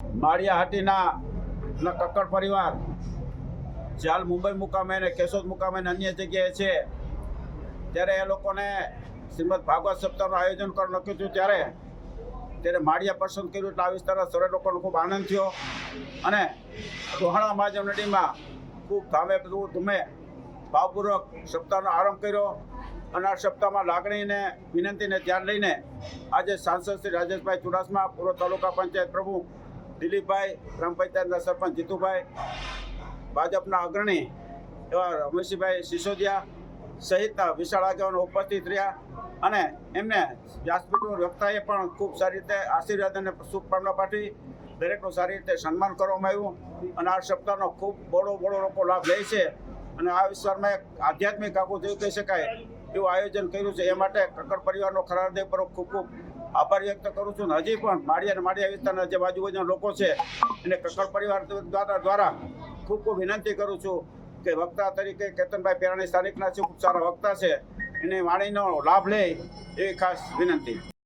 માળિયા હાટીના કક્કડ પરિવાર જે હાલ મુંબઈ મુકામે ને કેશોદ મુકામે ને અન્ય જગ્યાએ છે. ત્યારે એ લોકોને શ્રીમદ ભાગવત સપ્તાહનું આયોજન કરવા નક્કી થયું ત્યારે ત્યારે માળિયા પસંદ કર્યું એટલે આ વિસ્તારના સર્વે લોકોનો ખૂબ આનંદ થયો અને રોહાણા મહાજન નદીમાં ખૂબ ધામે ધૂમે ભાવપૂર્વક સપ્તાહનો આરંભ કર્યો અને આ સપ્તાહમાં લાગણીને, વિનંતીને ધ્યાન લઈને આજે સાંસદ શ્રી રાજેશભાઈ ચુડાસમા, પૂર્વ તાલુકા પંચાયત પ્રમુખ દિલીપભાઈ ગ્રામ પંચાયતના સરપંચ જીતુભાઈ, ભાજપના અગ્રણી એવા રમેશભાઈ સિસોદિયા સહિતના વિશાળ આગેવાનો ઉપસ્થિત રહ્યા અને એમને વ્યાસપીઠ વ્યક્તાએ પણ ખૂબ સારી રીતે આશીર્વાદ અને શુભકામના પાઠવી. દરેકનું સારી રીતે સન્માન કરવામાં આવ્યું અને આ સપ્તાહનો ખૂબ બડો બડો લોકો લાભ લે છે. અને આ વિસ્તારમાં એક આધ્યાત્મિક આખું જેવું કહી શકાય, એવું આયોજન કર્યું છે. એ માટે કક્કડ પરિવારનો ખરા હૃદય પર ખૂબ ખૂબ આભાર વ્યક્ત કરું છું હજી પણ માળિયા અને માળિયા વિસ્તારના જે બાજુબાજુના લોકો છે, એને કક્કડ પરિવાર દ્વારા દ્વારા ખૂબ ખૂબ વિનંતી કરું છું કે વક્તા તરીકે કેતનભાઈ પેરાણી સ્થાનિકના છે, ખૂબ સારા વક્તા છે. એને વાણીનો લાભ લે એવી ખાસ વિનંતી.